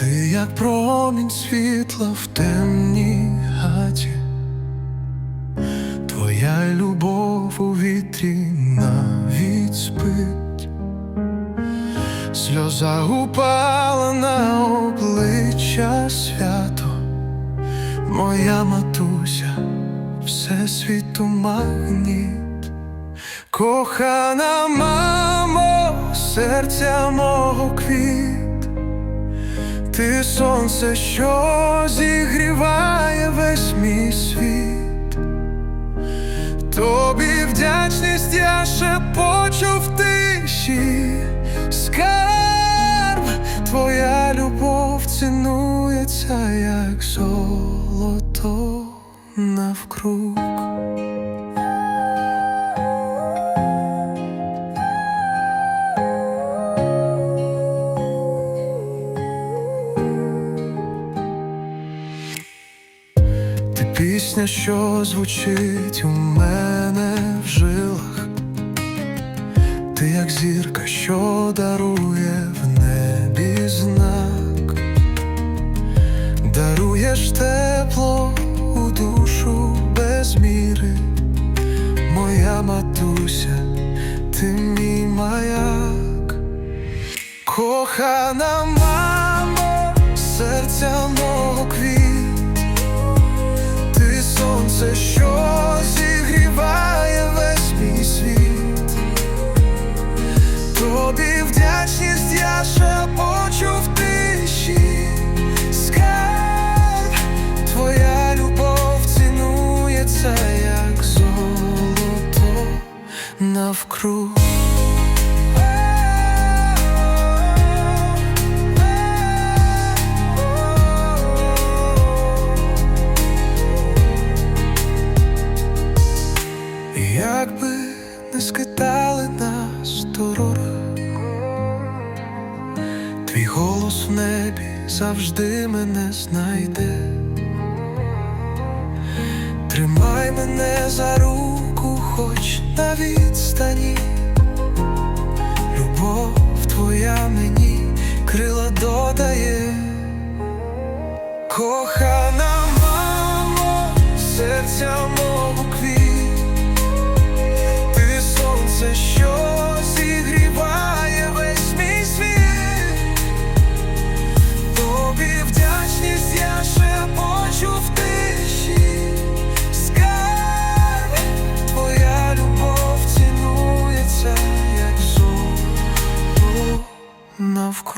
Ти як промінь світла в темній хаті, Твоя любов у вітрі навіть спить, сльоза упала на обличчя свято, моя матуся, всесвіту магніт, кохана мамо, серця мого квіт. Ти сонце, що зігріває весь мій світ. Тобі вдячність я шепочу в тиші, скарб, твоя любов цінується, як золото навкруг. Пісня, що звучить у мене в жилах, ти як зірка, що дарує в небі знак, даруєш тепло у душу без міри, моя матуся, ти мій маяк, кохана мамо, серця мого. Навкруг. Якби не скитали нас дороги, твій голос в небі завжди мене знайде. Тримай мене за руку, хоч на відстані, любов твоя мені крила додає, кохана мамо, серця моє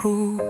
рук.